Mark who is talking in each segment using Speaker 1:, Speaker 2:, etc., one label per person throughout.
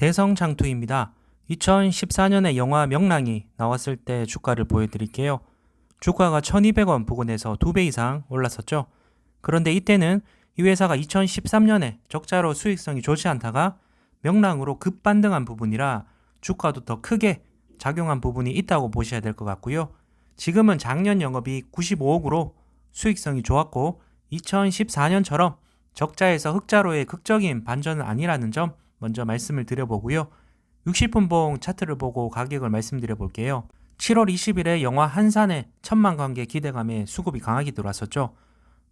Speaker 1: 대성장투입니다. 2014년에 영화 명랑이 나왔을 때 주가를 보여드릴게요. 주가가 1200원 부근에서 2배 이상 올랐었죠. 그런데 이때는 이 회사가 2013년에 적자로 수익성이 좋지 않다가 명랑으로 급반등한 부분이라 주가도 더 크게 작용한 부분이 있다고 보셔야 될 것 같고요. 지금은 작년 영업이 95억으로 수익성이 좋았고 2014년처럼 적자에서 흑자로의 극적인 반전은 아니라는 점 먼저 말씀을 드려보고요. 60분봉 차트를 보고 가격을 말씀드려 볼게요. 7월 20일에 영화 한산의 천만 관객 기대감에 수급이 강하게 들어왔었죠.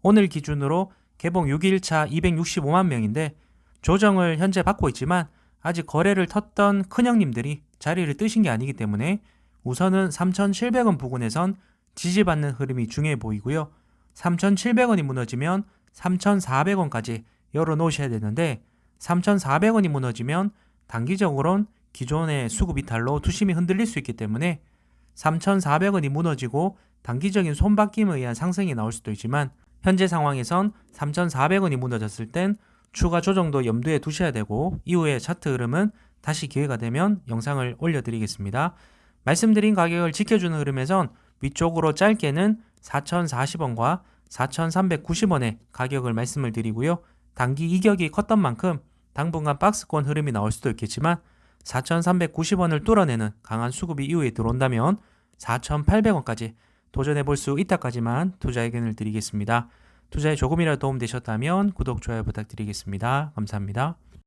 Speaker 1: 오늘 기준으로 개봉 6일차 265만 명인데 조정을 현재 받고 있지만 아직 거래를 텄던 큰형님들이 자리를 뜨신 게 아니기 때문에 우선은 3,700원 부근에선 지지받는 흐름이 중요해 보이고요. 3,700원이 무너지면 3,400원까지 열어놓으셔야 되는데 3,400원이 무너지면 단기적으론 기존의 수급 이탈로 투심이 흔들릴 수 있기 때문에 3,400원이 무너지고 단기적인 손바뀜에 의한 상승이 나올 수도 있지만 현재 상황에선 3,400원이 무너졌을 땐 추가 조정도 염두에 두셔야 되고 이후에 차트 흐름은 다시 기회가 되면 영상을 올려드리겠습니다. 말씀드린 가격을 지켜주는 흐름에선 위쪽으로 짧게는 4,040원과 4,390원의 가격을 말씀을 드리고요. 단기 이격이 컸던 만큼 당분간 박스권 흐름이 나올 수도 있겠지만 4,390원을 뚫어내는 강한 수급이 이후에 들어온다면 4,800원까지 도전해 볼 수 있다까지만 투자 의견을 드리겠습니다. 투자에 조금이라도 도움 되셨다면 구독, 좋아요 부탁드리겠습니다. 감사합니다.